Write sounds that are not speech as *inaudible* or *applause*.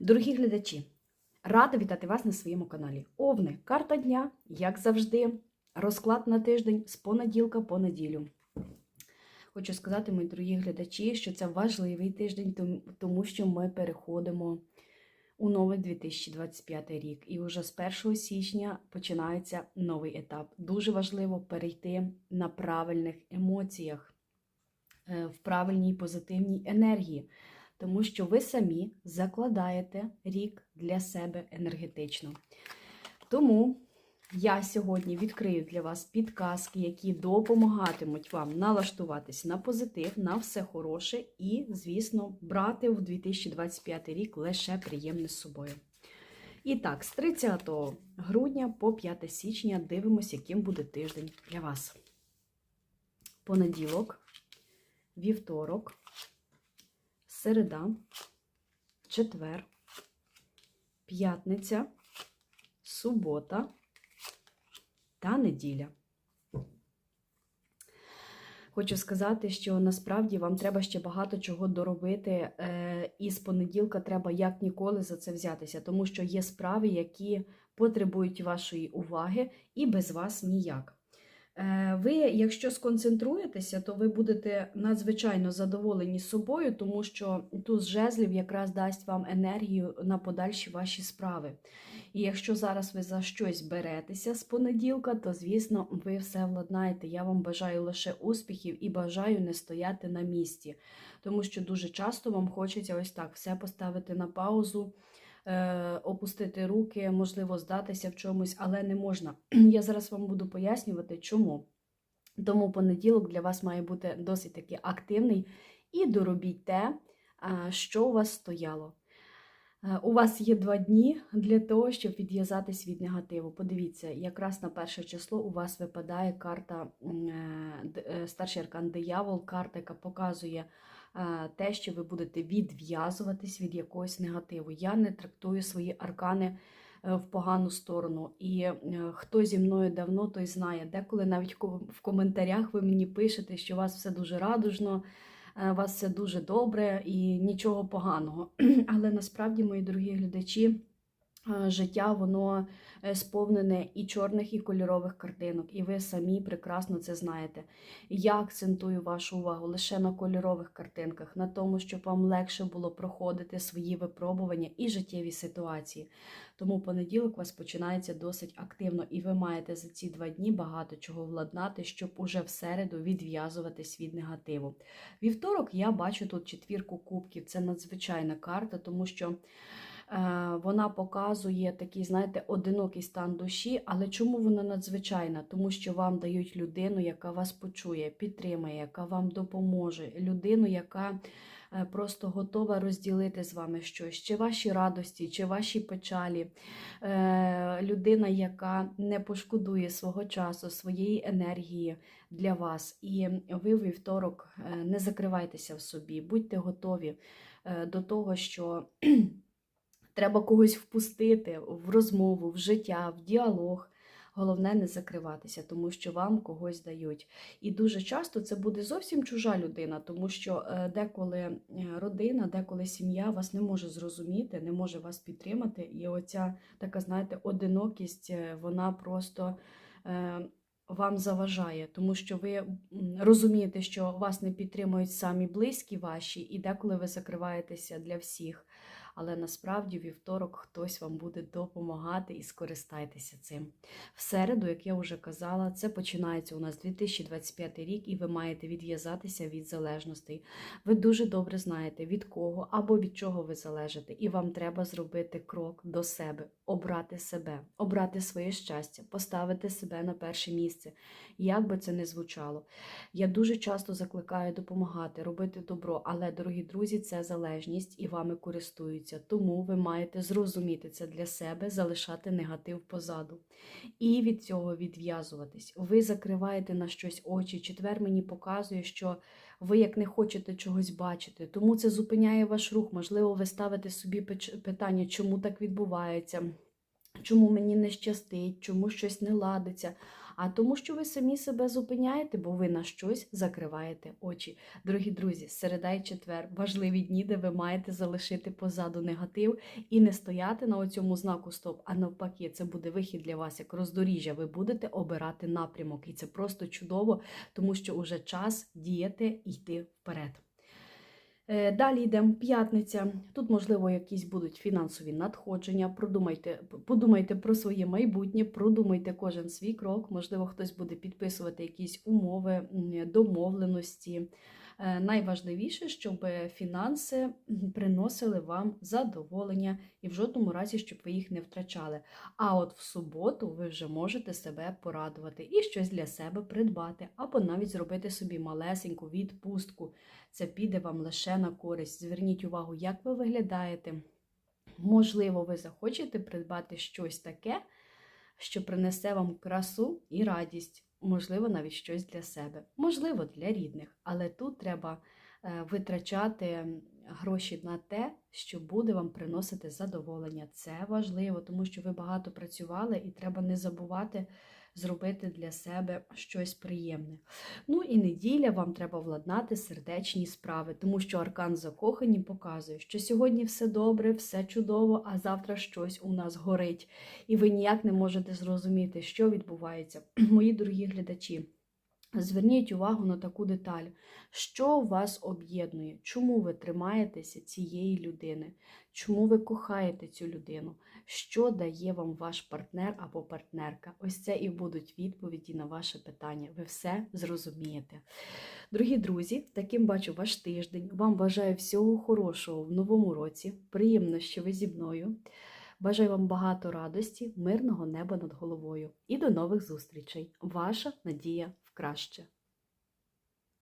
Дорогі глядачі, рада вітати вас на своєму каналі. Овни, карта дня, як завжди, розклад на тиждень з понеділка по неділю. Хочу сказати, мої дорогі глядачі, що це важливий тиждень, тому що ми переходимо у новий 2025 рік. І вже з 1 січня починається новий етап. Дуже важливо перейти на правильних емоціях, е, в правильній позитивній енергії тому що ви самі закладаєте рік для себе енергетично. Тому я сьогодні відкрию для вас підказки, які допомагатимуть вам налаштуватись на позитив, на все хороше і, звісно, брати в 2025 рік лише приємне з собою. І так, з 30 грудня по 5 січня дивимося, яким буде тиждень для вас. Понеділок, вівторок, середа, четвер, п'ятниця, субота та неділя. Хочу сказати, що насправді вам треба ще багато чого доробити, е, і з понеділка треба як ніколи за це взятися, тому що є справи, які потребують вашої уваги, і без вас ніяк. Е, Ви, якщо сконцентруєтеся, то ви будете надзвичайно задоволені собою, тому що туз жезлів якраз дасть вам енергію на подальші ваші справи. І якщо зараз ви за щось беретеся з понеділка, то звісно ви все владнаєте. Я вам бажаю лише успіхів і бажаю не стояти на місці, тому що дуже часто вам хочеться ось так все поставити на паузу. Е, Опустити руки, можливо, здатися в чомусь, але не можна. *clears throat* Я зараз вам буду пояснювати, чому. Тому понеділок для вас має бути досить таки активний і доробіть те, що у вас стояло. Е, У вас є два дні для того, щоб відв'язатись від негативу. Подивіться, якраз на перше число у вас випадає карта е, е, старший аркан диявол, карта, яка показує те, що ви будете відв'язуватись від якогось негативу. Я не трактую свої аркани в погану сторону. І хто зі мною давно, той знає. Деколи навіть в коментарях ви мені пишете, що у вас все дуже радужно, у вас все дуже добре і нічого поганого. *clears throat* Але насправді, мої дорогі глядачі, е, життя воно е, сповнене і чорних, і кольорових картинок, і ви самі прекрасно це знаєте. Я акцентую вашу увагу лише на кольорових картинках, на тому, щоб вам легше було проходити свої випробування і життєві ситуації. Тому понеділок у вас починається досить активно, і ви маєте за ці два дні багато чого владнати, щоб уже в середу відв'язуватись від негативу. Вівторок я бачу тут четвірку кубків. Це надзвичайна карта, тому що. Е, Вона показує такий, знаєте, одинокий стан душі, але чому вона надзвичайна? Тому що вам дають людину, яка вас почує, підтримає, яка вам допоможе, людину, яка е, просто готова розділити з вами щось, чи ваші радості, чи ваші печалі. Е, Людина, яка не пошкодує свого часу, своєї енергії для вас. І ви у вівторок не закривайтеся в собі, будьте готові до того, що треба когось впустити в розмову, в життя, в діалог. Головне не закриватися, тому що вам когось дають. І дуже часто це буде зовсім чужа людина, тому що е, деколи е, родина, деколи сім'я вас не може зрозуміти, не може вас підтримати. І оця така, знаєте, одинокість, е, вона просто вам заважає, тому що ви розумієте, що вас не підтримують самі близькі ваші, і деколи ви закриваєтеся для всіх. Але насправді вівторок хтось вам буде допомагати і скористайтеся цим. В середу, як я вже казала, це починається у нас 2025 рік, і ви маєте відв'язатися від залежностей. Ви дуже добре знаєте, від кого або від чого ви залежите, і вам треба зробити крок до себе, обрати себе, обрати своє щастя, поставити себе на перше місце. Як би це не звучало. Я дуже часто закликаю допомагати, робити добро, але, дорогі друзі, це залежність і вами користуються. Тому ви маєте зрозуміти це для себе, залишати негатив позаду і від цього відв'язуватись. Ви закриваєте на щось очі. Четвер мені показує, що ви як не хочете чогось бачити, тому це зупиняє ваш рух. Можливо, ви ставите собі питання, чому так відбувається. Чому мені не щастить, чому щось не ладиться. А тому, що ви самі себе зупиняєте, бо ви на щось закриваєте очі. Дорогі друзі, середа і четвер важливі дні, де ви маєте залишити позаду негатив і не стояти на оцьому знаку стоп. А навпаки, це буде вихід для вас як роздоріжжя. Ви будете обирати напрямок, і це просто чудово, тому що уже час діяти і йти вперед. Е, Далі йдемо п'ятниця. Тут, можливо, якісь будуть фінансові надходження. Продумайте, подумайте про своє майбутнє, продумайте кожен свій крок. Можливо, хтось буде підписувати якісь умови, домовленості. Е, Найважливіше, щоб фінанси приносили вам задоволення і в жодному разі, щоб ви їх не втрачали. А от в суботу ви вже можете себе порадувати і щось для себе придбати, або навіть зробити собі малесеньку відпустку. Це піде вам лише на користь. Зверніть увагу, як ви виглядаєте. Можливо, ви захочете придбати щось таке, що принесе вам красу і радість, можливо, навіть щось для себе, можливо, для рідних. Але тут треба е, витрачати гроші на те, що буде вам приносити задоволення. Це важливо, тому що ви багато працювали і треба не забувати зробити для себе щось приємне. Ну і неділя вам треба владнати сердечні справи, тому що аркан закохані показує, що сьогодні все добре, все чудово, а завтра щось у нас горить. І ви ніяк не можете зрозуміти, що відбувається. *clears throat* Мої дорогі глядачі. Зверніть увагу на таку деталь, що вас об'єднує, чому ви тримаєтеся цієї людини, чому ви кохаєте цю людину, що дає вам ваш партнер або партнерка. Ось це і будуть відповіді на ваше питання. Ви все зрозумієте. Дорогі друзі, таким бачу ваш тиждень. Вам бажаю всього хорошого в новому році. Приємно, що ви зі мною. Бажаю вам багато радості, мирного неба над головою і до нових зустрічей. Ваша надія краще.